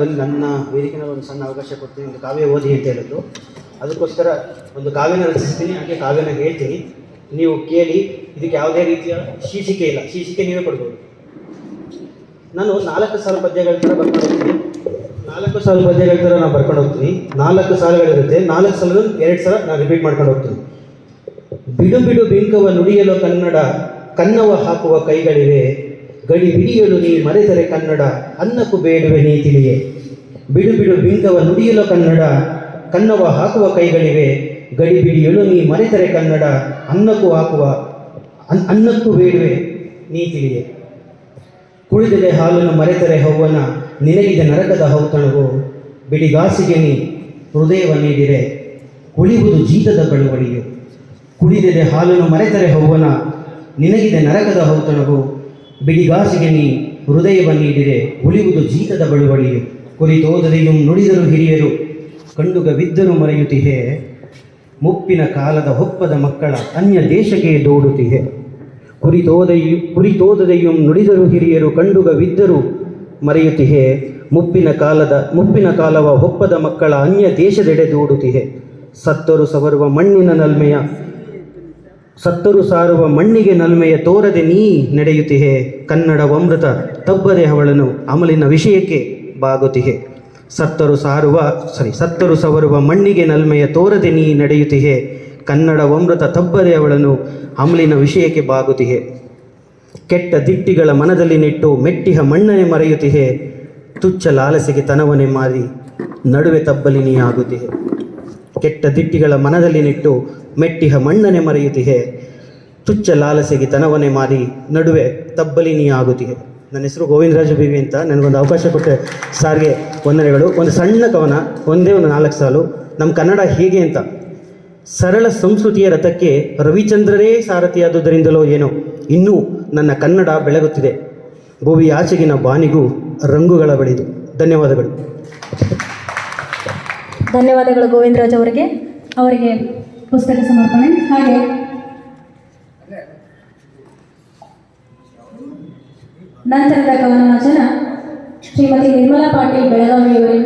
ಬಂದು ನನ್ನ ವೇದಿಕೆನ ಒಂದು ಸಣ್ಣ ಅವಕಾಶ ಕೊಡ್ತೀನಿ, ಒಂದು ಕಾವ್ಯ ಓದಿ ಅಂತ ಹೇಳಿದ್ರು. ಅದಕ್ಕೋಸ್ಕರ ಒಂದು ಕಾವ್ಯನ ರಚಿಸ್ತೀನಿ, ಹಾಗೆ ಕಾವ್ಯನ ಹೇಳ್ತೀನಿ. ನೀವು ಕೇಳಿ, ಇದಕ್ಕೆ ಯಾವುದೇ ರೀತಿಯ ಶೀರ್ಷಿಕೆ ಇಲ್ಲ. ಶೀರ್ಷಿಕೆ ನೀವೇ ಕೊಡ್ಬೋದು. ನಾನು ನಾಲ್ಕು ಸಾಲು ಪದ್ಯಗಳ ಥರ ಬರ್ಕೊಂಡು ಹೋಗ್ತೀನಿ. ನಾಲ್ಕು ಸಾಲು ಪದ್ಯಗಳ ಥರ ನಾನು ಬರ್ಕೊಂಡು ಹೋಗ್ತೀನಿ. ನಾಲ್ಕು ಸಾಲುಗಳಿರುತ್ತೆ. ನಾಲ್ಕು ಸಾಲ ಎರಡು ಸಲ ನಾನು ರಿಪೀಟ್ ಮಾಡ್ಕೊಂಡು ಹೋಗ್ತೀನಿ. ಬಿಡು ಬಿಡು ಬಿಂಕವ ನುಡಿಯಲು ಕನ್ನಡ, ಕನ್ನವ ಹಾಕುವ ಕೈಗಳಿವೆ. ಗಡಿ ಬಿಡಿಯಲು ನೀ ಮರೆತರೆ ಕನ್ನಡ, ಅನ್ನಕ್ಕೂ ಬೇಡುವೆ ನೀ ತಿಳಿಯೇ. ಬಿಡು ಬಿಡು ಬಿಂಕವ ನುಡಿಯಲು ಕನ್ನಡ, ಕನ್ನವ ಹಾಕುವ ಕೈಗಳಿವೆ. ಗಡಿ ಬಿಡಿಯಲು ನೀ ಮರೆತರೆ ಕನ್ನಡ, ಅನ್ನಕ್ಕೂ ಹಾಕುವ, ಅನ್- ಅನ್ನಕ್ಕೂ ಬೇಡುವೆ ನೀ ತಿಳಿಯೇ. ಕುಳಿದರೆ ಹಾಲನ್ನು ಮರೆತರೆ ಹೌವನ ನಿನಗಿದೆ ನರಕದ ಹೌತಣವು ಬಿಡಿಗಾಸಿಗೆ ನೀ ಹೃದಯವ ನೀಡಿರೆ ಕುಳಿಯುವುದು ಜೀತದ ಬಳುವಳಿಯು ಕುಡಿದಿದೆ ಹಾಲನ್ನು ಮರೆತರೆ ಹೌವನ ನಿನಗಿದೆ ನರಕದ ಹೌತಣವು ಬಿಡಿಗಾಸಿಗೆ ನೀ ಹೃದಯವ ನೀಡಿರೆ ಉಳಿಯುವುದು ಜೀತದ ಬಳುವಳಿಯು. ಕುರಿತೋದರಿಯು ನುಡಿದರು ಹಿರಿಯರು ಕಂಡುಗ ಬಿದ್ದರು ಮರೆಯುತ್ತಿಹೆ. ಮುಪ್ಪಿನ ಕಾಲದ ಹೊಪ್ಪದ ಮಕ್ಕಳ ಅನ್ಯ ದೇಶಕ್ಕೆ ದೋಡುತ್ತಿಹೆ. ಕುರಿತೋದೆಯು ಕುರಿತೋದದೆಯು ನುಡಿದರು ಹಿರಿಯರು ಕಂಡುಗ ವಿದ್ದರು ಮರೆಯುತ್ತಿಹೆ. ಮುಪ್ಪಿನ ಕಾಲದ, ಮುಪ್ಪಿನ ಕಾಲವ ಹೊಪ್ಪದ ಮಕ್ಕಳ ಅನ್ಯ ದೇಶದೆಡೆ ದೂಡುತ್ತಿಹೆ. ಸತ್ತರು ಸವರುವ ಮಣ್ಣಿನ ನಲ್ಮೆಯ ಸತ್ತರು ಸಾರುವ ಮಣ್ಣಿಗೆ ನಲ್ಮೆಯ ತೋರದೆ ನೀ ನಡೆಯುತ್ತಿಹೆ. ಕನ್ನಡ ಅಮೃತ ತಬ್ಬದೆ ಅವಳನು ಅಮಲಿನ ವಿಷಯಕ್ಕೆ ಬಾಗುತ್ತಿಹೆ. ಸತ್ತರು ಸಾರುವ ಸಾರಿ ಸತ್ತರು ಸವರುವ ಮಣ್ಣಿಗೆ ನಲ್ಮೆಯ ತೋರದೆ ನೀ ನಡೆಯುತ್ತಿಹೆ. ಕನ್ನಡ ಅಮೃತ ತಬ್ಬದೆ ಅವಳನು ಅಮಲಿನ ವಿಷಯಕ್ಕೆ ಬಾಗುತ್ತಿಹೆ. ಕೆಟ್ಟ ದಿಟ್ಟಿಗಳ ಮನದಲ್ಲಿ ನೆಟ್ಟು ಮೆಟ್ಟಿಹ ಮಣ್ಣನೆ ಮರೆಯುತ್ತಿಹೆ. ತುಚ್ಚ ಲಾಲಸೆಗೆ ತನವನೆ ಮಾರಿ ನಡುವೆ ತಬ್ಬಲಿ ನೀ ಆಗುತ್ತಿಹೆ ಕೆಟ್ಟ ದಿಟ್ಟಿಗಳ ಮನದಲ್ಲಿ ನಿಟ್ಟು ಮೆಟ್ಟಿಹ ಮಣ್ಣನೆ ಮರೆಯುತ್ತಿಹೆ ತುಚ್ಚ ಲಾಲಸೆಗೆ ತನವನೆ ಮಾರಿ ನಡುವೆ ತಬ್ಬಲಿನಿ ಆಗುತ್ತಿಗೆ ಆಗುತ್ತಿಹೆ ನನ್ನ ಹೆಸರು ಗೋವಿಂದರಾಜ ಬಿವಿ ಅಂತ ನನಗೊಂದು ಅವಕಾಶ ಕೊಟ್ಟೆ ಸಾರಿಗೆ ವಂದನೆಗಳು ಒಂದು ಸಣ್ಣ ಕವನ, ಒಂದೇ ಒಂದು ನಾಲ್ಕು ಸಾಲು. ನಮ್ಮ ಕನ್ನಡ ಹೇಗೆ ಅಂತ. ಸರಳ ಸಂಸ್ಕೃತಿಯ ರಥಕ್ಕೆ ರವಿಚಂದ್ರರೇ ಸಾರಥಿಯಾದುದರಿಂದಲೋ ಏನೋ. ಇನ್ನೂ ನನ್ನ ಕನ್ನಡ ಬೆಳಗುತ್ತಿದೆ. ಗೋವಿ ಆಚೆಗಿನ ಬಾನಿಗೂ ರಂಗುಗಳ ಬಳಿದು. ಧನ್ಯವಾದಗಳು. ಧನ್ಯವಾದಗಳು ಗೋವಿಂದರಾಜ್ ಅವರಿಗೆ. ಅವರಿಗೆ ಪುಸ್ತಕ ಸಮರ್ಪಣೆ. ಹಾಗೆ ನಂತರದ ಕವನ ವಾಚನ ಶ್ರೀಮತಿ ನಿರ್ಮಲಾ ಪಾಟೀಲ್ ಬೆಳಗಾವಿಯವರಿಂದ